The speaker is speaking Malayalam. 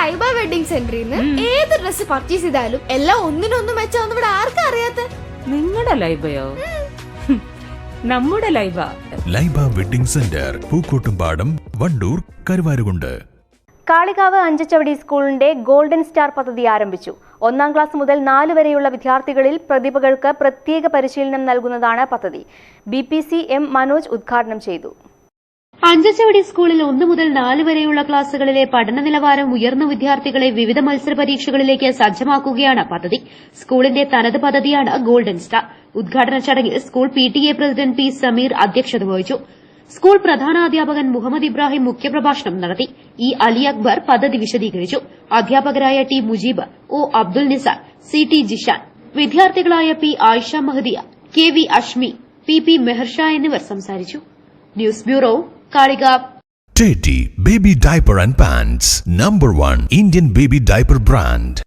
ലൈബ വെഡിങ് സെന്ററിൽ നിന്ന് ഏത് ഡ്രസ് പർച്ചേസ് ചെയ്താലും എല്ലാം ഒന്നിനൊന്നും മെച്ചാന്ന് ഇവിടെ ആർക്കും അറിയാത്ത? നിങ്ങളുടെ ലൈബയോ? നമ്മുടെ Laiba. Laiba wedding centre Pookkottumpadam Wandoor Karuvarakundu. Kalikavu Anchachavadi സ്കൂളിന്റെ ഗോൾഡൻ സ്റ്റാർ പദ്ധതി ആരംഭിച്ചു. ഒന്നാം ക്ലാസ് മുതൽ നാല് വരെയുള്ള വിദ്യാർത്ഥികളിൽ പ്രതിഭകൾക്ക് പ്രത്യേക പരിശീലനം നൽകുന്നതാണ് പദ്ധതി. B P C M Manoj ഉദ്ഘാടനം ചെയ്തു. അഞ്ചച്ചവടി സ്കൂളിൽ ഒന്നു മുതൽ നാല് വരെയുള്ള ക്ലാസുകളിലെ പഠന നിലവാരം ഉയർന്ന വിദ്യാർത്ഥികളെ വിവിധ മത്സര പരീക്ഷകളിലേക്ക് സജ്ജമാക്കുകയാണ് പദ്ധതി. സ്കൂളിന്റെ തനത് പദ്ധതിയാണ് ഗോൾഡൻ സ്റ്റാർ. ഉദ്ഘാടന ചടങ്ങിൽ school P T A president P Sameer അധ്യക്ഷത വഹിച്ചു. സ്കൂൾ പ്രധാനാധ്യാപകൻ മുഹമ്മദ് ഇബ്രാഹിം മുഖ്യപ്രഭാഷണം നടത്തി. ഇ അലി അക്ബർ പദ്ധതി വിശദീകരിച്ചു. അധ്യാപകരായ T Mujeeb O Abdul Nisar C T Jishan വിദ്യാർത്ഥികളായ P Ayisha Mahadiya K V Ashmi P P Meharsha എന്നിവർ സംസാരിച്ചു. News bureau Kalikavu Teddy Baby Diaper and Pants, number one Indian baby diaper brand.